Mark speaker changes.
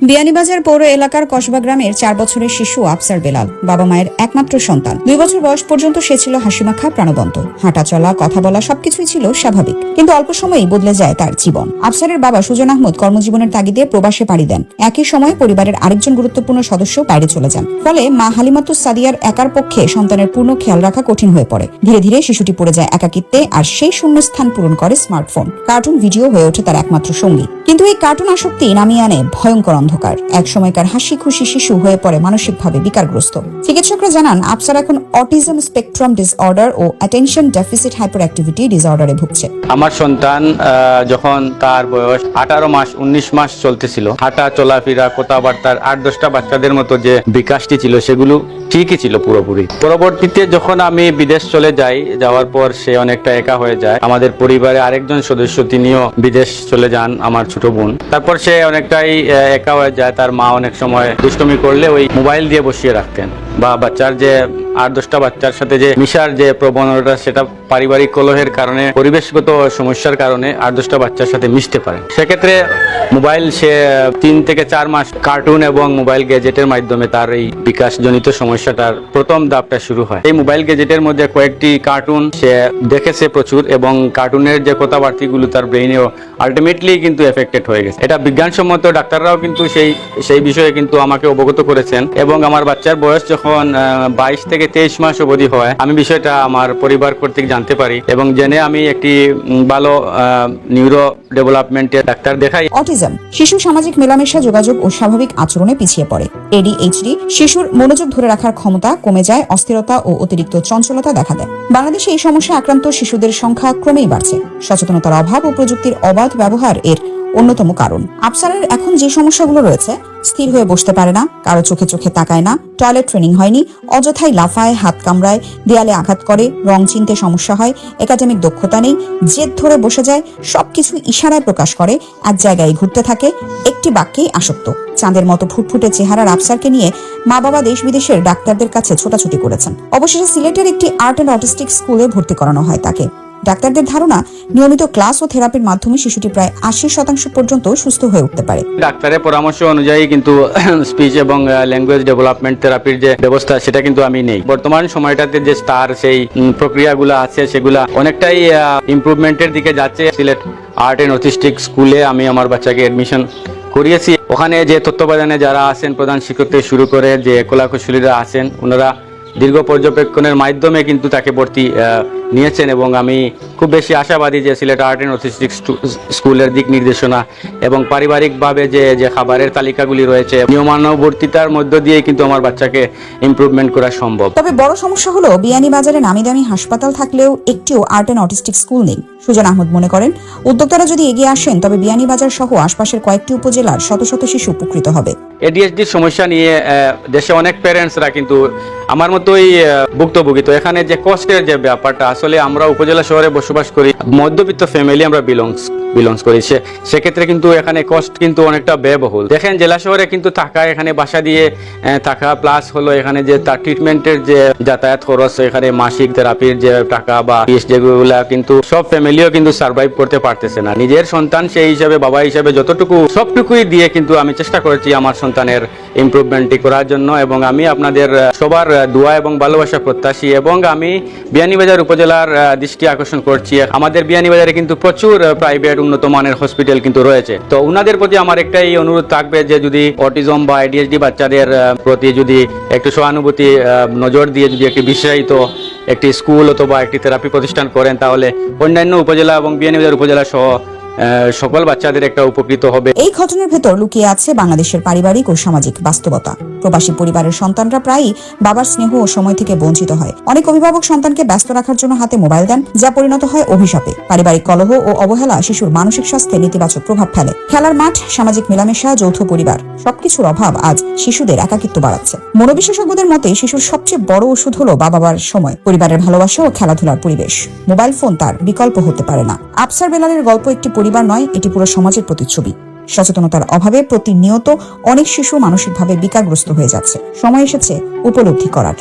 Speaker 1: বিয়ানীবাজার পৌর এলাকার কসবা গ্রামের চার বছরের শিশু আফসার বেলাল, বাবা মায়ের একমাত্র সন্তান। দুই বছর বয়স পর্যন্ত সে ছিল হাসিমাখা প্রাণবন্ত। হাঁটা চলা, কথা বলা সবকিছুই ছিল স্বাভাবিক। কিন্তু অল্প সময়েই বদলে যায় তার জীবন। আফসারের বাবা সুজন আহমদ কর্মজীবনের তাগিদে প্রবাসে পাড়ি দেন। একই সময়ে পরিবারের আরেকজন গুরুত্বপূর্ণ সদস্য বাইরে চলে যান। ফলে মা হালিমাতুস সাদিয়ার একার পক্ষে সন্তানের পূর্ণ খেয়াল রাখা কঠিন হয়ে পড়ে। ধীরে ধীরে শিশুটি পড়ে যায় একাকিত্বে আর সেই শূন্য স্থান পূরণ করে স্মার্টফোন। কার্টুন ভিডিও হয়ে ওঠে তার একমাত্র সঙ্গী। কিন্তু এই কার্টুন আসক্তি নামিয়ে আনে ভয়ঙ্কর অন্ধকার। এক সময়কার হাসি খুশি শিশু হয়ে পড়ে মানসিকভাবে বিকারগ্রস্ত। চিকিৎসকরা জানান, আফসার এখন অটিজম স্পেকট্রাম ডিসঅর্ডার ও অ্যাটেনশন ডেফিসিট হাইপার অ্যাক্টিভিটি ডিসঅর্ডারে ভুগছে।
Speaker 2: আমার সন্তান যখন তার বয়স আঠারো মাস, উনিশ মাস চলতেছিল, হাঁটা, চলাফেরা, কথাবার্তার আট দশটা বাচ্চাদের মতো যে বিকাশটি ছিল, সেগুলো ঠিকই ছিল পুরোপুরি। পরবর্তীতে যখন আমি বিদেশ চলে যাই, যাওয়ার পর সে অনেকটা একা হয়ে যায়। আমাদের পরিবারে আরেকজন সদস্য, তিনিও বিদেশ চলে যান। আমার ছোট বোন। তারপর সে অনেকটাই একা হয়ে যায়, তার মা অনেক সময় দুষ্টমি করলে ওই মোবাইল দিয়ে বসিয়ে রাখতেন। বা বাচ্চার যে আট দশটা বাচ্চার সাথে যে মিশার যে প্রবণতা সেটা পারিবারিক কলহের কারণে, পরিবেশগত সমস্যার কারণে আট দশটা বাচ্চার সাথে মিশতে পারে। সেক্ষেত্রে মোবাইল সে তিন থেকে চার মাস কার্টুন এবং মোবাইল গ্যাজেটের মাধ্যমে তার এই বিকাশজনিত সমস্যাটার প্রথম ধাপটা শুরু হয়। এই মোবাইল গ্যাজেটের মধ্যে কয়েকটি কার্টুন সে দেখেছে প্রচুর এবং কার্টুনের যে কথাবার্তিগুলো তার ব্রেইনেও আলটিমেটলি কিন্তু এফেক্টেড হয়ে গেছে। এটা বিজ্ঞানসম্মত, ডাক্তাররাও কিন্তু সেই সেই বিষয়ে কিন্তু আমাকে অবগত করেছেন এবং আমার বাচ্চার বয়স যখন বাইশ থেকে তেইশ মাস অবধি হয়। আমি বিষয়টা আমার পরিবার কর্তৃক জানতে পারি এবং জেনে আমি একটি ভালো নিউরো ডেভেলপমেন্টের ডাক্তার দেখাই।
Speaker 1: অটিজম শিশু সামাজিক মেলামেশা, যোগাযোগ ও স্বাভাবিক আচরণে পিছিয়ে পড়ে। এডিএইচডি শিশুর মনোযোগ ধরে রাখার ক্ষমতা কমে যায়, অস্থিরতা ও অতিরিক্ত চঞ্চলতা দেখা দেয়। বাংলাদেশে এই সমস্যা আক্রান্ত শিশুদের সংখ্যা ক্রমেই বাড়ছে। সচেতনতার অভাব ও প্রযুক্তির অবাধ ব্যবহার এর অন্যতম কারণ। আফসারের এখন যে সমস্যাগুলো রয়েছে, স্থির হয়ে বসতে পারে না, কারও চোখে চোখে তাকায় না টয়লেট ট্রেনিং হয়নি, অযথাই লাফায়, হাত কামড়ায়, দেয়ালে আঘাত করে, রং চিনতে সমস্যা হয় একাডেমিক দক্ষতা নেই, জেদ ধরে বসে যায়, সবকিছু ইশারায় প্রকাশ করে, এক জায়গায় ঘুরতে থাকে, একটি বাক্যেই আসক্ত। চাঁদের মতো ফুটফুটে চেহারার আফসারকে নিয়ে মা বাবা দেশ বিদেশের ডাক্তারদের কাছে ছোটাছুটি করেছেন। অবশেষে সিলেটের একটি আর্ট অ্যান্ড অটিস্টিক স্কুলে ভর্তি করানো হয় তাকে। ডাক্তারদের ধারণা, নিয়মিত ক্লাস ও থেরাপির মাধ্যমে শিশুটি প্রায় আশি শতাংশ পর্যন্ত সুস্থ হয়ে উঠতে পারে।
Speaker 2: ডাক্তারের পরামর্শ অনুযায়ী কিন্তু স্পিচ এবং ল্যাঙ্গুয়েজ ডেভেলপমেন্ট থেরাপির যে ব্যবস্থা, সেটা কিন্তু আমি নেই। বর্তমান সময়টাতে যে স্টার সেই প্রক্রিয়াগুলো আছে, সেগুলা অনেকটাই ইমপ্রুভমেন্টের দিকে যাচ্ছে। সিলেট আর্ট এন্ড অটিস্টিক স্কুলে আমি আমার বাচ্চাকে এডমিশন করিয়েছি। ওখানে যে তত্ত্বাবধানে যারা আছেন, প্রধান শিক্ষক থেকে শুরু করে যে কলাকুশলীরা আছেন, ওনারা দীর্ঘ পর্যবেক্ষণের মাধ্যমে কিন্তু তাকে ভর্তি নিয়েছেন এবং আমি খুব বেশি আশাবাদী যে সিলেট আর্ট অ্যান্ড অটিস্টিক স্কুলের দিক নির্দেশনা এবং পারিবারিকভাবে যে যে খাবারের তালিকাগুলি রয়েছে নিয়মানুবর্তিতার মধ্য দিয়ে কিন্তু আমার বাচ্চাকে ইমপ্রুভমেন্ট করা সম্ভব।
Speaker 1: তবে বড় সমস্যা হলো বিয়ানীবাজারে নামি দামি হাসপাতাল থাকলেও একটিও আর্ট অ্যান্ড অটিস্টিক স্কুল নেই। সুজন আহমদ মনে করেন উদ্যোক্তারা যদি এগিয়ে আসেন তবে বিয়ানীবাজার সহ আশপাশের কয়েকটি উপজেলার শত শত শিশু উপকৃত হবে।
Speaker 2: এডিএসডির সমস্যা নিয়ে দেশে অনেক প্যারেন্টসরা কিন্তু আমার মতোই ভুক্তভোগী। তো এখানে যে কষ্টের যে ব্যাপারটা আসলে আমরা উপজেলা শহরে বসবাস করি, মধ্যবিত্ত ফ্যামিলি আমরা বিলংস বিলংস করি। সেক্ষেত্রে কিন্তু এখানে কষ্ট কিন্তু অনেকটা ব্যয়বহুল। দেখেন, জেলা শহরে কিন্তু থাকা, এখানে বাসা দিয়ে থাকা প্লাস হলো এখানে যে তার ট্রিটমেন্টের যে যাতায়াত খরচ, এখানে মাসিক থেরাপির যে টাকা বা ফিস কিন্তু সব ফ্যামিলিও কিন্তু সার্ভাইভ করতে পারতেছে না। নিজের সন্তান সেই হিসাবে, বাবা হিসাবে যতটুকু, সবটুকুই দিয়ে কিন্তু আমি চেষ্টা করেছি আমার সন্তানের ইমপ্রুভমেন্টটি করার জন্য এবং আমি আপনাদের সবার দোয়া এবং ভালোবাসা প্রত্যাশী এবং আমি বিয়ানীবাজার উপজেলার আহ, দৃষ্টি আকর্ষণ করছি। আমাদের বিয়ানীবাজারে কিন্তু প্রচুর প্রাইভেট উন্নত মানের হসপিটাল কিন্তু রয়েছে। তো ওনাদের প্রতি আমার একটাই অনুরোধ থাকবে যে যদি অটিজম বা এডিএসডি বাচ্চাদের প্রতি যদি একটু সহানুভূতি নজর দিয়ে যদি একটি বিশেষায়িত একটি স্কুল অথবা একটি থেরাপি প্রতিষ্ঠান করেন তাহলে অন্যান্য উপজেলা এবং বিয়ানীবাজার উপজেলা সহ সকল বাচ্চাদের একটা উপকৃত হবে।
Speaker 1: এই ঘটনার ভেতর লুকিয়ে আছে বাংলাদেশের পারিবারিক ও সামাজিক বাস্তবতা। প্রবাসী পরিবারের সন্তানরা প্রায়ই বাবার স্নেহ ও সময় থেকে বঞ্চিত হয়। অনেক অভিভাবক সন্তানকে ব্যস্ত রাখার জন্য হাতে মোবাইল দেন, যা পরিণত হয় অভিশাপে। পারিবারিক কলহ ও অবহেলা শিশুর মানসিক স্বাস্থ্যে নেতিবাচক প্রভাব ফেলে। খেলার মাঠ, সামাজিক মেলামেশা, যৌথ পরিবার, সবকিছুর অভাব আজ শিশুদের একাকিত্ব বাড়াচ্ছে। মনোবিশেষজ্ঞদের মতে, শিশুর সবচেয়ে বড় ওষুধ হলো বাবা মার সময়, পরিবারের ভালোবাসা ও খেলাধুলার পরিবেশ। মোবাইল ফোন তার বিকল্প হতে পারে না। আফসার বেলালের গল্প একটি পরিবার নয়, এটি পুরো সমাজের প্রতিচ্ছবি। সচেতনতার অভাবে প্রতিনিয়ত অনেক শিশু মানসিকভাবে বিকারগ্রস্ত হয়ে যাচ্ছে। সময় এসেছে উপলব্ধি করার।